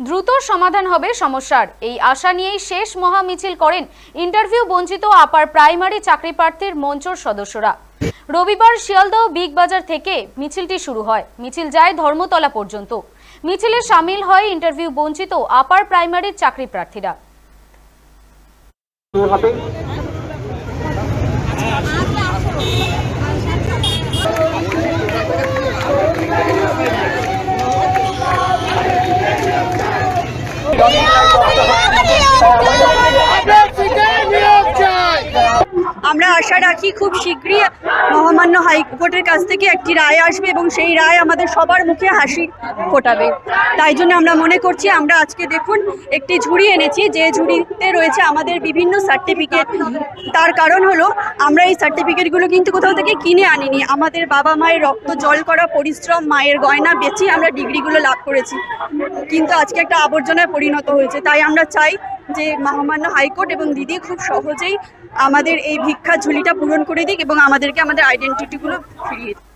দ্রুত সমাধান হবে সমস্যার। এই আশা নিয়েই শেষ মহা মিছিল করেন ইন্টারভিউ বঞ্চিত আপার প্রাইমারি চাকরি প্রার্থীর মঞ্চর সদস্যরা। রবিবার শিয়ালদহ বিগ বাজার থেকে মিছিলটি শুরু হয়। মিছিল যায় ধর্মতলা পর্যন্ত। মিছিলে সামিল হয় ইন্টারভিউ বঞ্চিত আপার প্রাইমারির চাকরি প্রার্থীরা। হবে Obrigado, আমরা আশা রাখি খুব শীঘ্রই মহামান্য হাইকোর্টের কাছ থেকে একটি রায় আসবে এবং সেই রায় আমাদের সবার মুখে হাসি ফোটাবে। তাই জন্য আমরা মনে করছি, আমরা আজকে দেখুন একটি ঝুড়ি এনেছি, যে ঝুড়িতে রয়েছে আমাদের বিভিন্ন সার্টিফিকেট তার কারণ হলো, আমরা এই সার্টিফিকেটগুলো কিন্তু কোথাও থেকে কিনে আনিনি। আমাদের বাবা মায়ের রক্ত জল করা পরিশ্রম, মায়ের গয়না বেচে আমরা ডিগ্রিগুলো লাভ করেছি। কিন্তু আজকে একটা আবর্জনায় পরিণত হয়েছে। তাই আমরা চাই যে মহামান্য হাইকোর্ট এবং দিদি খুব সহজেই আমাদের এই ভিক্ষা ঝুলিটা পূরণ করে দিক এবং আমাদেরকে আমাদের আইডেন্টিটিগুলো ফিরিয়ে দিক।